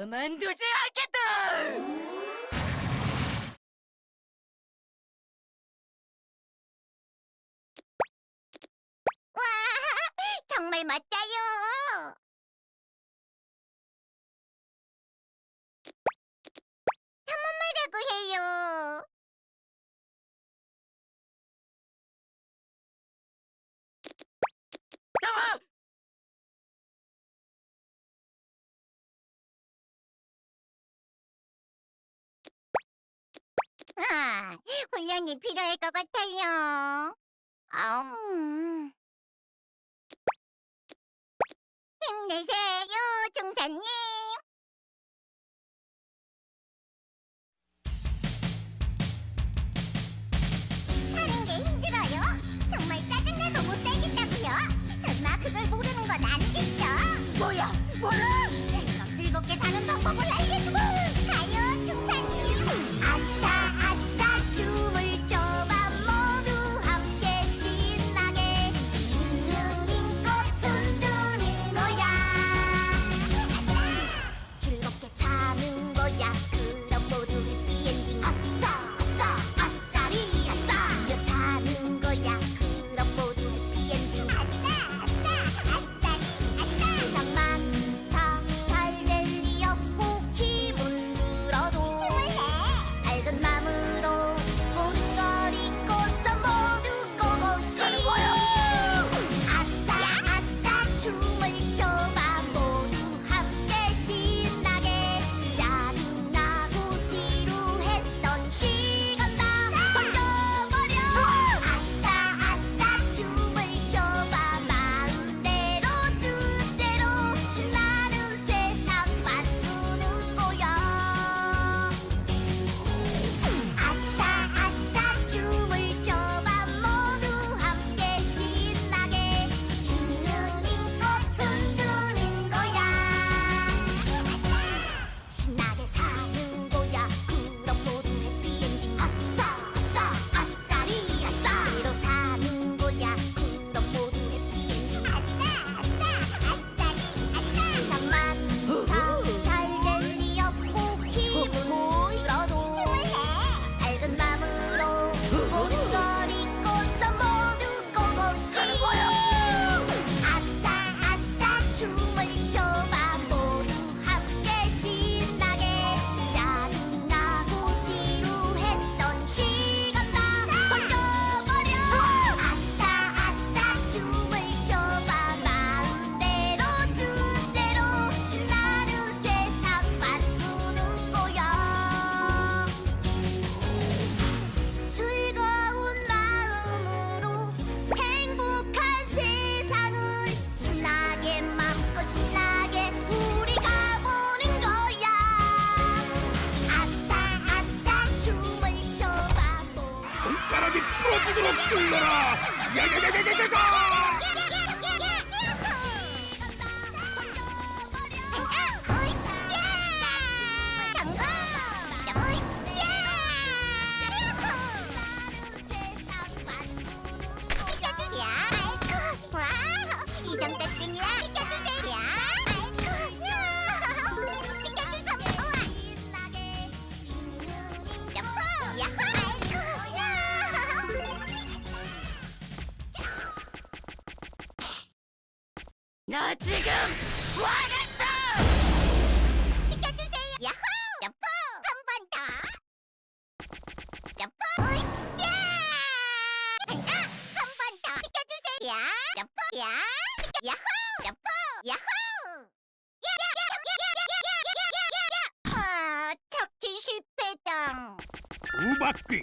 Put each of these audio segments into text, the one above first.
그만두지 않겠다! 와, 정말 맞다요. 탐험마라고 해요. 아, 훈련이 필요할 것 같아요. 아음. 힘내세요, 종사님. 사는 게 힘들어요. 정말 짜증나서 못 살겠다고요. 설마 그걸 모르는 건 아니겠죠? 뭐야, 뭐라? 네, 즐겁게 사는 방법을 알. 呀呀呀呀呀呀呀。 나 지금 화났다! 비켜주세요! 야호! 점프! 한번 더! 점프! 으이! 야! 간다! 한번 더! 비켜주세요! 야! 점프! 야! 비켜! 야호! 점프! 야호! 야야야야야야야야야야야! 아, 찾기 실패당! 우박귀!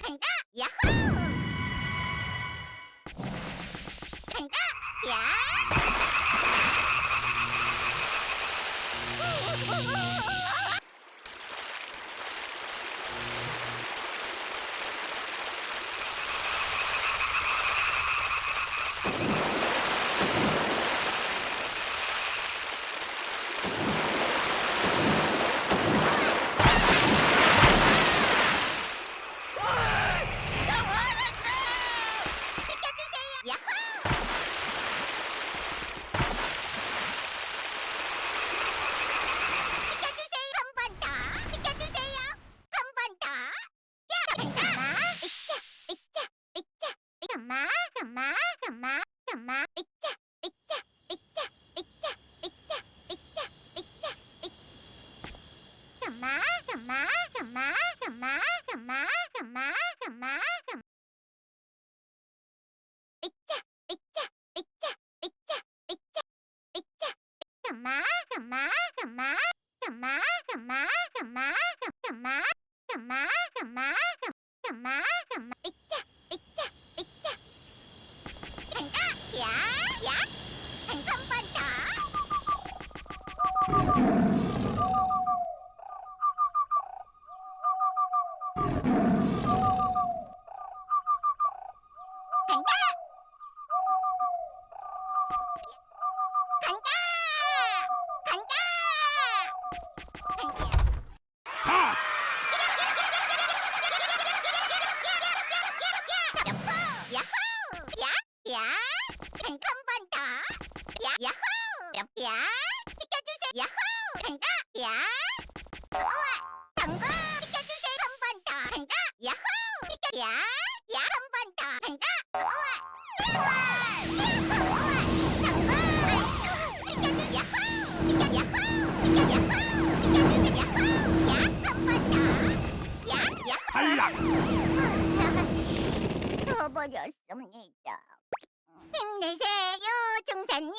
간다! 야호! 간다! 야 야 야 한 번 더 간다! 야! 우와! 성공! 비켜주세요! 한 번 더! 간다! 야호! 비켜! 야! 야! 한 번 더! 간다! 우와! 우와! 우와! 성공! 비켜주세요! 야호! 비켜! 야호! 비켜! 야호! 비켜주세요! 야호! 야! 한 번 더! 야! 야호! 탈락 져버렸습니다. 힘내세요, 중사님.